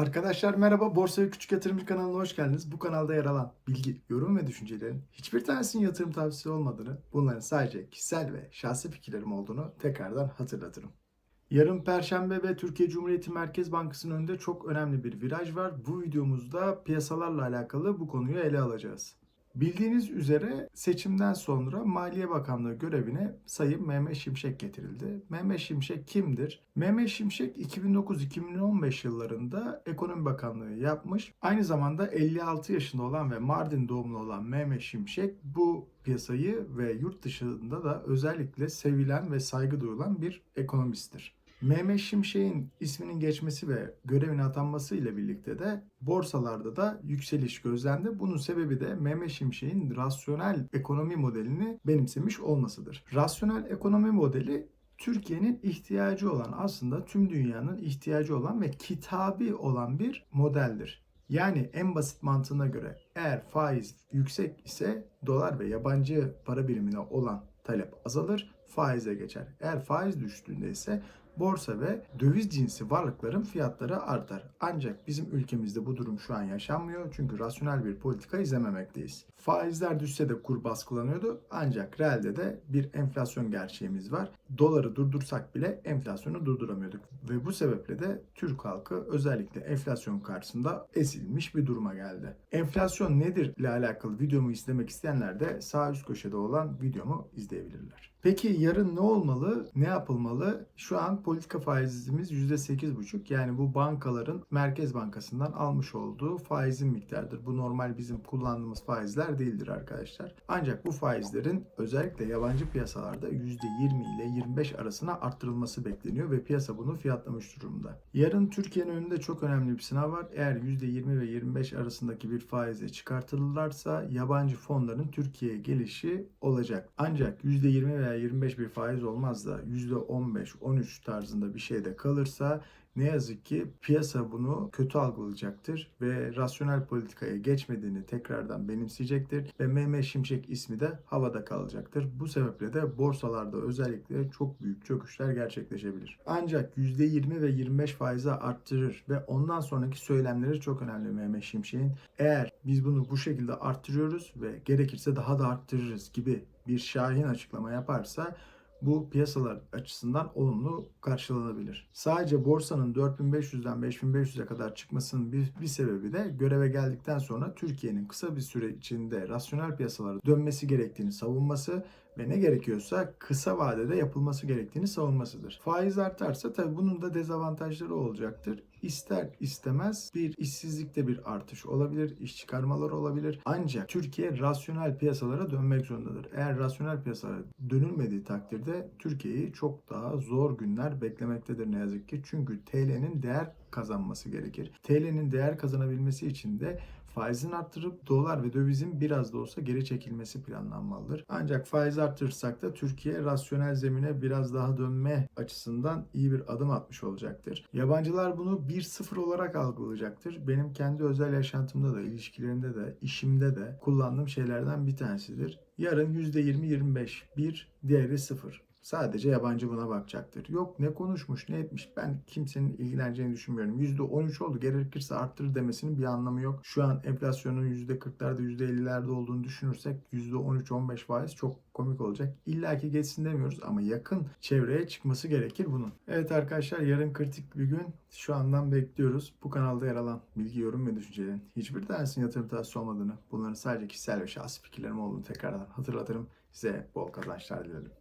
Arkadaşlar merhaba, Borsa ve Küçük Yatırımcı kanalına hoş geldiniz. Bu kanalda yer alan bilgi, yorum ve düşüncelerin hiçbir tanesinin yatırım tavsiyesi olmadığını, bunların sadece kişisel ve şahsi fikirlerim olduğunu tekrardan hatırlatırım. Yarın Perşembe ve Türkiye Cumhuriyeti Merkez Bankası'nın önünde çok önemli bir viraj var. Bu videomuzda piyasalarla alakalı bu konuyu ele alacağız. Bildiğiniz üzere seçimden sonra Maliye Bakanlığı görevine Sayın Mehmet Şimşek getirildi. Mehmet Şimşek kimdir? Mehmet Şimşek 2009-2015 yıllarında Ekonomi Bakanlığı yapmış. Aynı zamanda 56 yaşında olan ve Mardin doğumlu olan Mehmet Şimşek bu piyasayı ve yurt dışında da özellikle sevilen ve saygı duyulan bir ekonomisttir. Mehmet Şimşek'in isminin geçmesi ve görevine atanması ile birlikte de borsalarda da yükseliş gözlendi. Bunun sebebi de Mehmet Şimşek'in rasyonel ekonomi modelini benimsemiş olmasıdır. Rasyonel ekonomi modeli Türkiye'nin ihtiyacı olan aslında tüm dünyanın ihtiyacı olan ve kitabi olan bir modeldir. Yani en basit mantığına göre eğer faiz yüksek ise dolar ve yabancı para birimine olan talep azalır, faize geçer. Eğer faiz düştüğünde ise borsa ve döviz cinsi varlıkların fiyatları artar. Ancak bizim ülkemizde bu durum şu an yaşanmıyor çünkü rasyonel bir politika izlememekteyiz. Faizler düşse de kur baskılanıyordu ancak realde de bir enflasyon gerçeğimiz var. Doları durdursak bile enflasyonu durduramıyorduk ve bu sebeple de Türk halkı özellikle enflasyon karşısında ezilmiş bir duruma geldi. Enflasyon nedir ile alakalı videomu izlemek isteyenler de sağ üst köşede olan videomu izleyebilirler. Peki yarın ne olmalı? Ne yapılmalı? Şu an politika faizimiz %8,5. Yani bu bankaların Merkez Bankası'ndan almış olduğu faizin miktarıdır. Bu normal bizim kullandığımız faizler değildir arkadaşlar. Ancak bu faizlerin özellikle yabancı piyasalarda %20 ile 25 arasına arttırılması bekleniyor ve piyasa bunu fiyatlamış durumda. Yarın Türkiye'nin önünde çok önemli bir sınav var. Eğer %20 ve 25 arasındaki bir faize çıkartılırlarsa yabancı fonların Türkiye'ye gelişi olacak. Ancak %20 veya 25 bir faiz olmaz da %15-13 tarzında bir şeyde kalırsa ne yazık ki piyasa bunu kötü algılayacaktır ve rasyonel politikaya geçmediğini tekrardan benimseyecektir ve Mehmet Şimşek ismi de havada kalacaktır. Bu sebeple de borsalarda özellikle çok büyük çöküşler gerçekleşebilir. Ancak %20 ve 25 faize arttırır ve ondan sonraki söylemleri çok önemli Mehmet Şimşek'in. Eğer biz bunu bu şekilde arttırıyoruz ve gerekirse daha da arttırırız gibi bir şahin açıklama yaparsa bu piyasalar açısından olumlu karşılanabilir. Sadece borsanın 4500'den 5500'e kadar çıkmasının bir, bir sebebi de göreve geldikten sonra Türkiye'nin kısa bir süre içinde rasyonel piyasalara dönmesi gerektiğini savunması ve ne gerekiyorsa kısa vadede yapılması gerektiğini savunmasıdır. Faiz artarsa tabii bunun da dezavantajları olacaktır. İster istemez bir işsizlikte bir artış olabilir, iş çıkarmalar olabilir. Ancak Türkiye rasyonel piyasalara dönmek zorundadır. Eğer rasyonel piyasalara dönülmediği takdirde Türkiye'yi çok daha zor günler beklemektedir ne yazık ki. Çünkü TL'nin değer kazanması gerekir. TL'nin değer kazanabilmesi için de faizin arttırıp dolar ve dövizin biraz da olsa geri çekilmesi planlanmalıdır. Ancak faiz arttırırsak da Türkiye rasyonel zemine biraz daha dönme açısından iyi bir adım atmış olacaktır. Yabancılar bunu 1-0 olarak algılayacaktır. Benim kendi özel yaşantımda da, ilişkilerimde de, işimde de kullandığım şeylerden bir tanesidir. Yarın %20-25, bir diğeri 0. Sadece yabancı buna bakacaktır. Yok ne konuşmuş ne etmiş ben kimsenin ilgileneceğini düşünmüyorum. %13 oldu gerekirse arttırır demesinin bir anlamı yok. Şu an enflasyonun %40'larda %50'lerde olduğunu düşünürsek %13-15 faiz çok komik olacak. İlla ki geçsin demiyoruz ama yakın çevreye çıkması gerekir bunun. Evet arkadaşlar yarın kritik bir gün şu andan bekliyoruz. Bu kanalda yer alan bilgi, yorum ve düşüncelerin hiçbir tanesinin yatırım tavsiyesi olmadığını, bunların sadece kişisel ve şahsi fikirlerim olduğunu tekrardan hatırlatırım. Size bol kazançlar dilerim.